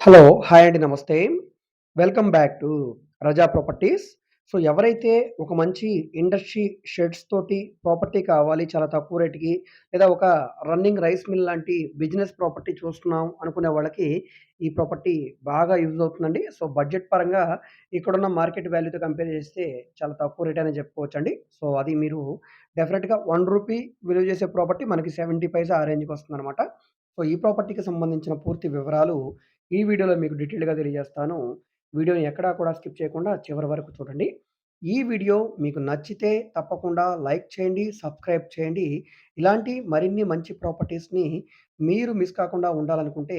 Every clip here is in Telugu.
హలో! హాయ్ అండి. నమస్తే. Welcome back to Raza properties. So, ఎవరైతే ఒక మంచి ఇండస్ట్రీ షెడ్స్ తోటి ప్రాపర్టీ కావాలి చాలా తక్కువ రేట్‌కి లేదా ఒక రన్నింగ్ రైస్ మిల్ లాంటి బిజినెస్ ప్రాపర్టీ చూస్తున్నాం అనుకునే వాళ్ళకి ఈ ప్రాపర్టీ బాగా యూజ్ అవుతుందండి. సో, బడ్జెట్ పరంగా ఇక్కడున్న మార్కెట్ వాల్యూతో కంపేర్ చేస్తే చాలా తక్కువ రేట్ అనే చెప్పుకోవచ్చండి. సో, అది మీరు డెఫినెట్గా వన్ రూపీ విలువ చేసే ప్రాపర్టీ మనకి 70 పైసా ఆ రేంజ్‌కొస్తుందనమాట. సో, ఈ ప్రాపర్టీకి సంబంధించిన పూర్తి వివరాలు ఈ వీడియోలో మీకు డీటెయిల్‌గా తెలియజేస్తాను. వీడియోని ఎక్కడా కూడా స్కిప్ చేయకుండా చివరి వరకు చూడండి. ఈ వీడియో మీకు నచ్చితే తప్పకుండా లైక్ చేయండి, సబ్స్క్రైబ్ చేయండి. ఇలాంటి మరిన్ని మంచి ప్రాపర్టీస్‌ని మీరు మిస్ కాకుండా ఉండాలనుకుంటే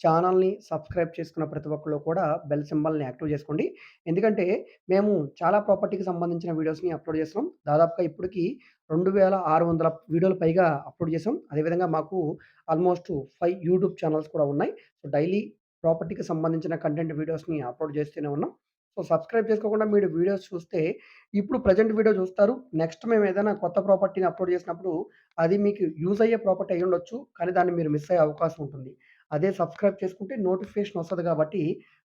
ఛానల్‌ని సబ్స్క్రైబ్ చేసుకున్న ప్రతి ఒక్కళ్ళు కూడా బెల్ సింబల్‌ని యాక్టివ్ చేసుకోండి. ఎందుకంటే మేము చాలా ప్రాపర్టీకి సంబంధించిన వీడియోస్‌ని అప్‌లోడ్ చేస్తున్నాం. దాదాపుగా ఇప్పటికి 2600 వీడియోలు పైగా అప్‌లోడ్ చేసాం. అదేవిధంగా మాకు ఆల్‌మోస్ట్ ఫైవ్ యూట్యూబ్ ఛానల్స్ కూడా ఉన్నాయి. సో, డైలీ ప్రాపర్టీకి సంబంధించిన కంటెంట్ వీడియోస్‌ని అప్‌లోడ్ చేస్తూనే ఉన్నాం. సో, సబ్స్క్రైబ్ చేసుకోకుండా మీరు వీడియోస్ చూస్తే ఇప్పుడు ప్రెజెంట్ వీడియో చూస్తారు. నెక్స్ట్ మేము ఏదైనా కొత్త ప్రాపర్టీని అప్‌లోడ్ చేసినప్పుడు అది మీకు యూజ్ అయ్యే ప్రాపర్టీ అయ్యుండొచ్చు. కానీ దాన్ని మీరు మిస్ అయ్యే అవకాశం ఉంటుంది. అదే సబ్స్క్రైబ్ చేసుకుంటే నోటిఫికేషన్ వస్తుంది కాబట్టి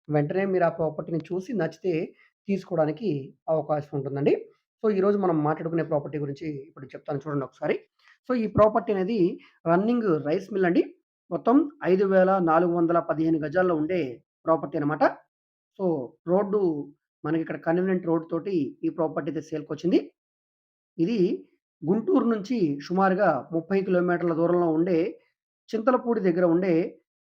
వెంటనే మీరు ఆ ప్రాపర్టీని చూసి నచ్చితే తీసుకోవడానికి అవకాశం ఉంటుందండి. సో, ఈరోజు మనం మాట్లాడుకునే ప్రాపర్టీ గురించి ఇప్పుడు చెప్తాను చూడండి ఒకసారి. సో, ఈ ప్రాపర్టీ అనేది రన్నింగ్ రైస్ మిల్ అండి. మొత్తం 5415 గజాల్లో ఉండే ప్రాపర్టీ అనమాట. సో, రోడ్డు మనకి ఇక్కడ కన్వీనియంట్ రోడ్ తోటి ఈ ప్రాపర్టీ అయితే సేల్‌కొచ్చింది. ఇది గుంటూరు నుంచి సుమారుగా 30 కిలోమీటర్ల దూరంలో ఉండే చింతలపూడి దగ్గర ఉండే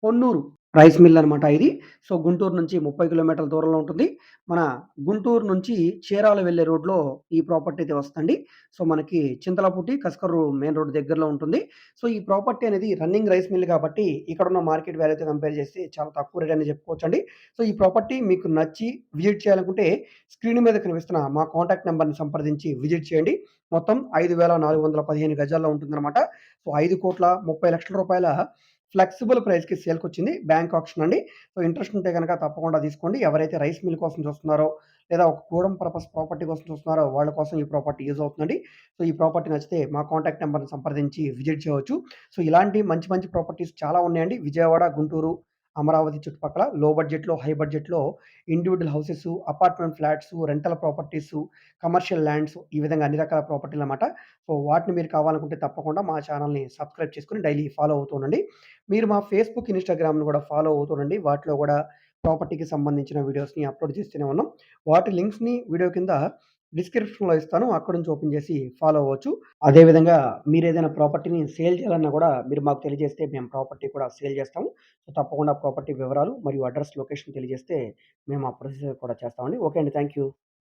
పొన్నూరు రైస్ మిల్ అనమాట ఇది. సో, గుంటూరు నుంచి 30 కిలోమీటర్ల దూరంలో ఉంటుంది. మన గుంటూరు నుంచి చీరాల వెళ్ళే రోడ్‌లో ఈ ప్రాపర్టీ అయితే వస్తుంది సో, మనకి చింతలపూటి కస్కరు మెయిన్ రోడ్ దగ్గరలో ఉంటుంది. సో, ఈ ప్రాపర్టీ అనేది రన్నింగ్ రైస్ మిల్ కాబట్టి ఇక్కడ ఉన్న మార్కెట్ వాల్యూతో కంపేర్ చేస్తే చాలా తక్కువ రేట్ అని చెప్పుకోవచ్చండి. సో, ఈ ప్రాపర్టీ మీకు నచ్చి విజిట్ చేయాలనుకుంటే స్క్రీన్ మీద కనిపిస్తున్న మా కాంటాక్ట్ నెంబర్ని సంప్రదించి విజిట్ చేయండి. మొత్తం 5415 గజాల్లో ఉంటుందన్నమాట సో, 5,30,00,000 రూపాయల ఫ్లెక్సిబుల్ ప్రైస్‌కి సేల్‌కొచ్చింది. బ్యాంక్ ఆప్షన్ అండి. సో, ఇంట్రెస్ట్ ఉంటే కనుక తప్పకుండా తీసుకోండి. ఎవరైతే రైస్ మిల్ కోసం చూస్తున్నారో లేదా ఒక గోడౌన్ పర్పస్ ప్రాపర్టీ కోసం చూస్తున్నారో వాళ్ళ కోసం ఈ ప్రాపర్టీ యూజ్ అవుతుందండి. సో, ఈ ప్రాపర్టీ నచ్చితే మా కాంటాక్ట్ నెంబర్ని సంప్రదించి విజిట్ చేయవచ్చు. సో, ఇలాంటి మంచి మంచి ప్రాపర్టీస్ చాలా ఉన్నాయండి. విజయవాడ, గుంటూరు, అమరావతి చుట్టుపక్కల లో బడ్జెట్‌లో, హై బడ్జెట్‌లో individual houses, apartment flats, rental properties, commercial lands ఈ విధంగా అన్ని రకాల ప్రాపర్టీలనమాట. సో, వాటిని మీరు కావాలనుకుంటే తప్పకుండా మా ఛానల్‌ని సబ్స్క్రైబ్ చేసుకొని డైలీ ఫాలో అవుతూ ఉండండి. మీరు మా ఫేస్‌బుక్, ఇన్‌స్టాగ్రామ్‌ని కూడా ఫాలో అవుతూ ఉండండి. వాటిలో కూడా ప్రాపర్టీకి సంబంధించిన వీడియోస్‌ని అప్‌లోడ్ చేస్తూనే ఉన్నాం. వాటి లింక్స్‌ని వీడియో కింద డిస్క్రిప్షన్‌లో ఇస్తాను. అక్కడ నుంచి ఓపెన్ చేసి ఫాలో అవ్వచ్చు. అదేవిధంగా ఏదైనా ప్రాపర్టీని సేల్ చేయాలన్నా కూడా మీరు మాకు తెలియజేస్తే మేము ప్రాపర్టీ కూడా సేల్ చేస్తాము. సో, తప్పకుండా ప్రాపర్టీ వివరాలు మరియు అడ్రస్ లొకేషన్ తెలియజేస్తే మేము ఆ ప్రొసీజర్ కూడా చేస్తామండి. ఓకే అండి. Thank you.